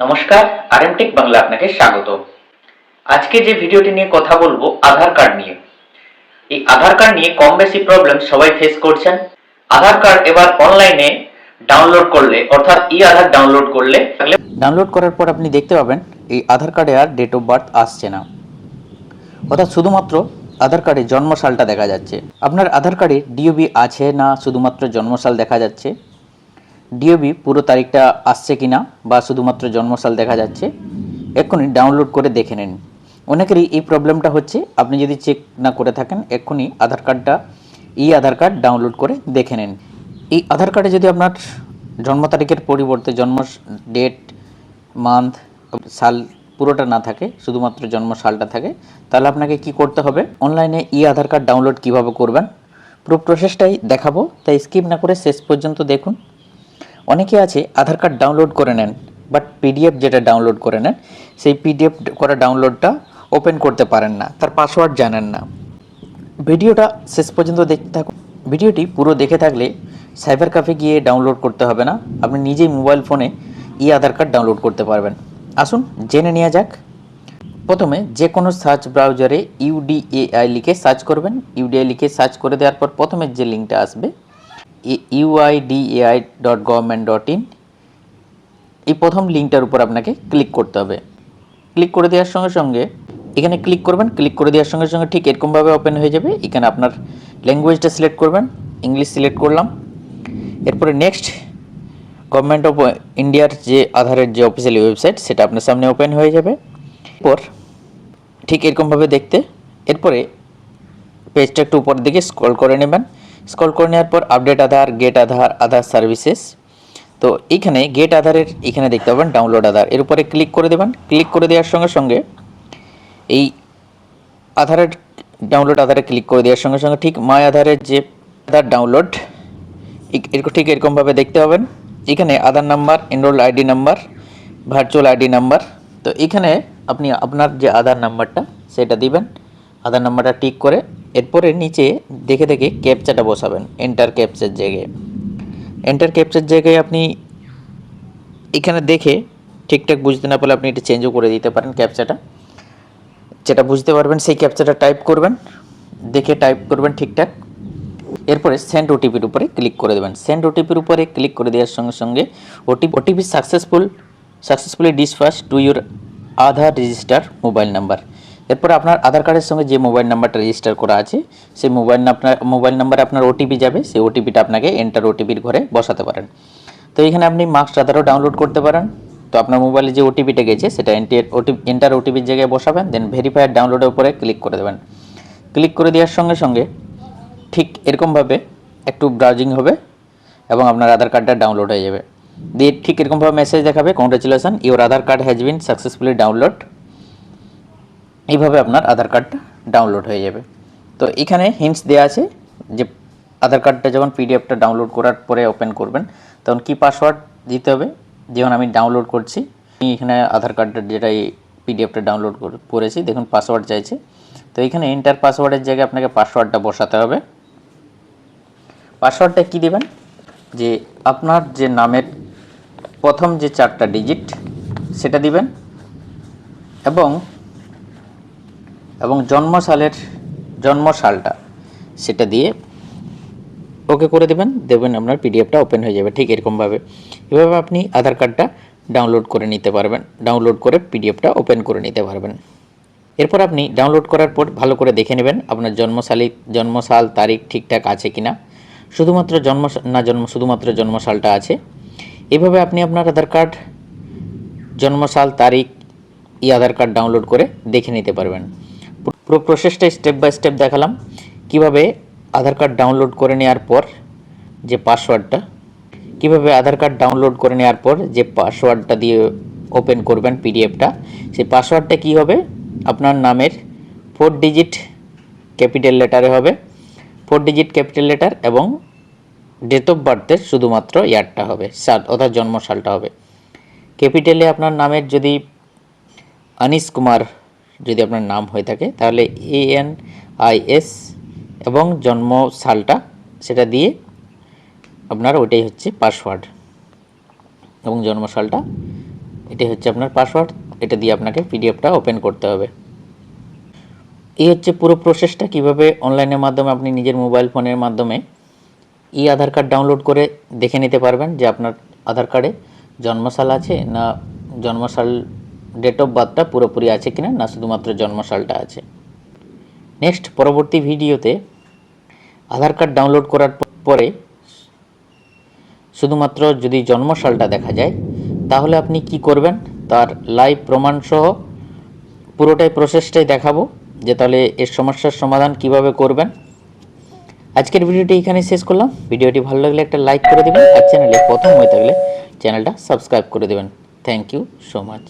নমস্কার আরএমটেক বাংলা আপনাকে স্বাগত। আজকে যে ভিডিওটি নিয়ে কথা বলব, আধার কার্ড নিয়ে। এই আধার কার্ড নিয়ে কম বেশি প্রবলেম সবাই ফেস করছেন। আধার কার্ড এবার অনলাইনে ডাউনলোড করলে, অর্থাৎ ই আধার ডাউনলোড করলে ডাউনলোড করার পর আপনি দেখতে পাবেন, এই আধার কার্ডে আর ডেট অফ বার্থ আসছে না। অর্থাৎ শুধুমাত্র আধার কার্ডে জন্মসালটা দেখা যাচ্ছে। আপনার আধার কার্ডে ডিওবি আছে না শুধুমাত্র জন্মসাল দেখা যাচ্ছে? ডিওবি পুরো তারিখটা আসছে কি না বা শুধুমাত্র জন্মসাল দেখা যাচ্ছে, এক্ষুনি ডাউনলোড করে দেখে নিন। অনেকেরই এই প্রবলেমটা হচ্ছে, আপনি যদি চেক না করে থাকেন, এক্ষুনি আধার কার্ডটা ই আধার কার্ড ডাউনলোড করে দেখে নিন। এই আধার কার্ডে যদি আপনার জন্ম তারিখের পরিবর্তে জন্ম ডেট মান্থ সাল পুরোটা না থাকে, শুধুমাত্র জন্ম সালটা থাকে, তাহলে আপনাকে কি করতে হবে? অনলাইনে ই আধার কার্ড ডাউনলোড কীভাবে করবেন? পুরো প্রসেসটাই দেখাবো, তাই স্কিপ না করে শেষ পর্যন্ত দেখুন। অনেকে আছে আধার কার্ড ডাউনলোড করে নেন বাট পিডিএফ যেটা ডাউনলোড করে নেন, সেই পিডিএফ করা ডাউনলোডটা ওপেন করতে পারেন না, তার পাসওয়ার্ড জানেন না। ভিডিওটা শেষ পর্যন্ত দেখতে থাকুন। ভিডিওটি পুরো দেখে থাকলে সাইবার ক্যাফে গিয়ে ডাউনলোড করতে হবে না, আপনি নিজেই মোবাইল ফোনে ই আধার কার্ড ডাউনলোড করতে পারবেন। আসুন, জেনে নেওয়া যাক। প্রথমে যে কোনো সার্চ ব্রাউজারে ইউডিএআই লিখে সার্চ করবেন। ইউডিআই লিখে সার্চ করে দেওয়ার পর প্রথমে যে লিঙ্কটা আসবে UIDAI dot government dot in এই প্রথম লিঙ্কটার উপর আপনাকে ক্লিক করতে হবে। ক্লিক করে দেওয়ার সঙ্গে সঙ্গে এখানে ক্লিক করবেন, ক্লিক করে দেওয়ার সঙ্গে সঙ্গে ঠিক এরকমভাবে ওপেন হয়ে যাবে। এখানে আপনার ল্যাঙ্গুয়েজটা সিলেক্ট করবেন, ইংলিশ সিলেক্ট করলাম। এরপরে নেক্সট গভর্নমেন্ট অফ ইন্ডিয়ার যে আধারের যে অফিসিয়ালি ওয়েবসাইট সেটা আপনার সামনে ওপেন হয়ে যাবে। এরপর ঠিক এরকমভাবে দেখতে, এরপরে পেজটা একটু উপরের দিকে স্ক্রল করে নেবেন। স্ক্রল করে নেওয়ার পর update Aadhaar, get Aadhaar Aadhaar services. তো এইখানে গেট আধারের এখানে দেখতে পাবেন, ডাউনলোড আধার। এর উপরে ক্লিক করে দেবেন। ক্লিক করে দেওয়ার সঙ্গে সঙ্গে এই আধারের ডাউনলোড আধারে ক্লিক করে দেওয়ার সঙ্গে সঙ্গে ঠিক মাই আধারের যে আধার ডাউনলোড এরকম ঠিক এরকমভাবে দেখতে পাবেন। এখানে Aadhaar number, enrol ID number, virtual ID number. তো এখানে আপনি আপনার যে আধার নাম্বারটা, সেটা দিবেন। আধার নাম্বারটা টিক করে এরপরে নিচে দেখে দেখে ক্যাপচাটা বসাবেন এন্টার ক্যাপচার জায়গায়। এন্টার ক্যাপচার জায়গায় আপনি এখানে দেখে ঠিকঠাক বুঝতে না পারলে আপনি এটা চেঞ্জও করে দিতে পারেন ক্যাপচাটা যেটা বুঝতে পারবেন সেই ক্যাপচাটা টাইপ করবেন, দেখে টাইপ করবেন ঠিকঠাক। এরপরে সেন্ড ওটিপির উপরে ক্লিক করে দেবেন। সেন্ড ওটিপির উপরে ক্লিক করে দেওয়ার সঙ্গে সঙ্গে OTP OTP successful successfully dispatched to your Aadhaar register mobile number এরপর আপনার আধার কার্ডের সঙ্গে যে মোবাইল নাম্বারটা রেজিস্টার করা আছে, সেই মোবাইল আপনার মোবাইল নাম্বারে আপনার ওটিপি যাবে, সেই ওটিপিটা আপনাকে এন্টার ওটিপির ঘরে বসাতে পারেন। তো এখানে আপনি মার্কস আধারও ডাউনলোড করতে পারেন। তো আপনার মোবাইলে যে ওটিপিটা গেছে, সেটা এন্টার ওটিপি এন্টার ওটিপির জায়গায় বসাবেন দেন ভেরিফায়ার ডাউনলোডের উপরে ক্লিক করে দেবেন। ক্লিক করে দেওয়ার সঙ্গে সঙ্গে ঠিক এরকমভাবে একটু ব্রাউজিং হবে এবং আপনার আধার কার্ডটা ডাউনলোড হয়ে যাবে। দিয়ে ঠিক এরকমভাবে মেসেজ দেখাবে congratulation your Aadhaar card has been successfully download এইভাবে আপনার আধার কার্ডটা ডাউনলোড হয়ে যাবে। তো এখানে হিন্টস দেওয়া আছে যে আধার কার্ডটা যখন পিডিএফটা ডাউনলোড করার পরে ওপেন করবেন, তখন কি পাসওয়ার্ড দিতে হবে? যেমন আমি ডাউনলোড করছি, আমি এখানে আধার কার্ডটা যেটা এই পিডিএফটা ডাউনলোড করেছি, দেখুন পাসওয়ার্ড চাইছে। তো এখানে এন্টার পাসওয়ার্ডের জায়গায় আপনাকে পাসওয়ার্ডটা বসাতে হবে। পাসওয়ার্ডটা কি দেবেন? যে আপনার যে নামের প্রথম যে চারটা ডিজিট সেটা দিবেন। এবং এবং জন্মসালের জন্মসালটা সেটা দিয়ে ওকে করে দেবেন। দেবেন আপনার পিডিএফটা ওপেন হয়ে যাবে ঠিক এরকমভাবে। এভাবে আপনি আধার কার্ডটা ডাউনলোড করে নিতে পারবেন। ডাউনলোড করে পিডিএফটা ওপেন করে নিতে পারবেন। এরপর আপনি ডাউনলোড করার পর ভালো করে দেখে নেবেন আপনার জন্মসালি, জন্মসাল তারিখ ঠিকঠাক আছে কিনা। শুধুমাত্র জন্ম, না জন্ম, শুধুমাত্র জন্মসালটা আছে। এভাবে আপনি আপনার আধার কার্ড, জন্মসাল তারিখ ই আধার কার্ড ডাউনলোড করে দেখে নিতে পারবেন। পুরো প্রসেসটা স্টেপ বাই স্টেপ দেখালাম। কীভাবে আধার কার্ড ডাউনলোড করে নেওয়ার পর যে পাসওয়ার্ডটা কীভাবে আধার কার্ড ডাউনলোড করে নেওয়ার পর যে পাসওয়ার্ডটা দিয়ে ওপেন করবেন পিডিএফটা সেই পাসওয়ার্ডটা কি হবে? আপনার নামের ফোর ডিজিট ক্যাপিটাল লেটারে হবে। ফোর ডিজিট ক্যাপিটাল লেটার এবং ডেট অফ বার্থের শুধুমাত্র ইয়ারটা হবে, সাল, অর্থাৎ জন্মসালটা হবে। ক্যাপিটালে আপনার নামের যদি আনিস কুমার যদি আপনার নাম হয়ে থাকে, তাহলে এ এন আই এস এবং জন্ম সালটা সেটা দিয়ে আপনার ওইটাই হচ্ছে পাসওয়ার্ড। এবং জন্মসালটা এটাই হচ্ছে আপনার পাসওয়ার্ড, এটা দিয়ে আপনাকে পিডিএফটা ওপেন করতে হবে। এই হচ্ছে পুরো প্রসেসটা, কীভাবে অনলাইনের মাধ্যমে আপনি নিজের মোবাইল ফোনের মাধ্যমে ই আধার কার্ড ডাউনলোড করে দেখে নিতে পারবেন যে আপনার আধার কার্ডে জন্মসাল আছে না জন্মসাল ডেট অফ বার্থটা পুরোপুরি আছে কিনা না শুধুমাত্র জন্মসালটা আছে? নেক্সট পরবর্তী ভিডিওতে আধার কার্ড ডাউনলোড করার পরে শুধুমাত্র যদি জন্মসালটা দেখা যায়, তাহলে আপনি কি করবেন? তার লাইভ প্রমাণ সহ পুরোটাই প্রসেসটাই দেখাবো, যে তাহলে এর সমস্যার সমাধান কীভাবে করবেন। আজকের ভিডিওটি এখানে শেষ করলাম। ভিডিওটি ভালো লাগলে একটা লাইক করে দেবেন, আর চ্যানেলে প্রথম হয়ে থাকলে চ্যানেলটা সাবস্ক্রাইব করে দেবেন। Thank you so much